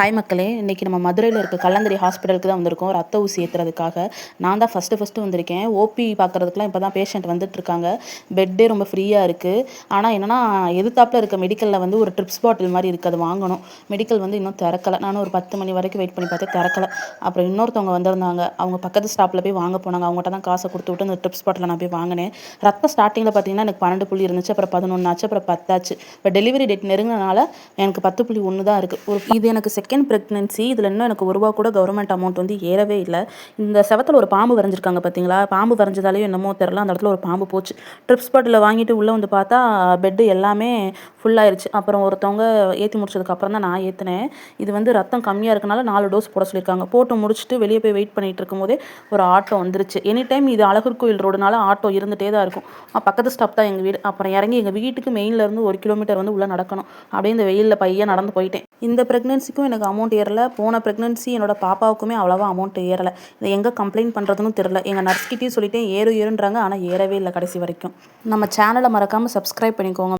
Hi மக்களே இன்றைக்கி நம்ம மதுரையில் இருக்க கல்லந்தரி ஹாஸ்பிட்டலுக்கு தான் வந்திருக்கோம். ரத்த ஊசி ஏற்றுறதுக்காக நான் தான் ஃபஸ்ட்டு ஃபஸ்ட்டு வந்திருக்கேன். ஓபி பார்க்குறதுக்குலாம் இப்போ தான் பேஷண்ட் வந்துட்டுருக்காங்க பெட்டே ரொம்ப ஃப்ரீயாக இருக்குது ஆனால் என்னென்னா எதிர்த்தாப்பில் இருக்க மெடிக்கலில் வந்து ஒரு ட்ரிப்ஸ் பாட்டில் மாதிரி இருக்குது அது வாங்கணும். மெடிக்கல் வந்து இன்னும் திறக்கலை. நானும் ஒரு பத்து மணி வரைக்கும் வெயிட் பண்ணி பார்த்தேன் திறக்கலை. அப்புறம் இன்னொருத்தவங்க வந்திருந்தாங்க. அவங்க பக்கத்து ஸ்டாப்பில் போய் வாங்க போனாங்க. அவங்ககிட்ட தான் காசை கொடுத்து விட்டு அந்த ட்ரிப்ஸ் பாட்டில் நான் போய் வாங்கினேன். ரத்தம் ஸ்டார்டிங்கில் பார்த்தீங்கன்னா எனக்கு பன்னெண்டு புள்ளி இருந்துச்சு. அப்புறம் பதினொன்று ஆச்சு அப்புறம் பத்தாச்சு. இப்போ டெலிவரி டேட் நெருங்கினால எனக்கு பத்து புள்ளி ஒன்று தான் இருக்குது ஒரு இது எனக்கு செக் செகண்ட் ப்ரெக்னென்சி இதில் இன்னும் எனக்கு ஒரு ரூபா கூட கவர்மெண்ட் அமௌண்ட் வந்து ஏறவே இல்லை. இந்த செவத்தில் ஒரு பாம்பு வரைஞ்சிருக்காங்க பார்த்தீங்களா பாம்பு வரைஞ்சதாலேயும் என்னமோ தெரில அந்த இடத்துல ஒரு பாம்பு போச்சு. ட்ரிப்ஸ் பாட்டில் வாங்கிட்டு உள்ளே வந்து பார்த்தா பெட்டு எல்லாமே ஃபுல்லாயிருச்சு அப்புறம் ஒருத்தவங்க ஏற்றி முடிச்சதுக்கப்புறம் தான் நான் ஏற்றினேன் இது வந்து ரத்தம் கம்மியாக இருக்கனால நாலு டோஸ் போட சொல்லியிருக்காங்க. போட்டு முடிச்சுட்டு வெளியே போய் வெயிட் பண்ணிகிட்டு இருக்கும்போதே ஒரு ஆட்டோ வந்துருச்சு. எனி டைம் இது அழகர் கோயில் ரோடுனால ஆட்டோ இருந்துகிட்டே தான் இருக்கும். பக்கத்து ஸ்டாப் தான் எங்கள் வீடு. அப்புறம் இறங்கி எங்கள் வீட்டுக்கு மெயின்லேருந்து ஒரு கிலோமீட்டர் வந்து உள்ளே நடக்கணும். அப்படியே இந்த வெயிலில் பையன் நடந்து போயிட்டேன். இந்த ப்ரெக்னென்சிக்கும் எனக்கு அமௌண்ட் ஏறலை. போன ப்ரெக்னன்சி என்னோட பாப்பாவுக்குமே அவ்வளோவா அமௌண்ட் ஏறலை. இதை எங்கே கம்ப்ளைண்ட் பண்ணுறதுன்னு தெரில எங்கள் நர்ஸ்கிட்டையும் சொல்லிட்டேன் ஏறு ஏறுன்றாங்க. ஆனால் ஏறவே இல்லை கடைசி வரைக்கும். நம்ம சேனலை மறக்காமல் சப்ஸ்கிரைப் பண்ணிக்கோங்க.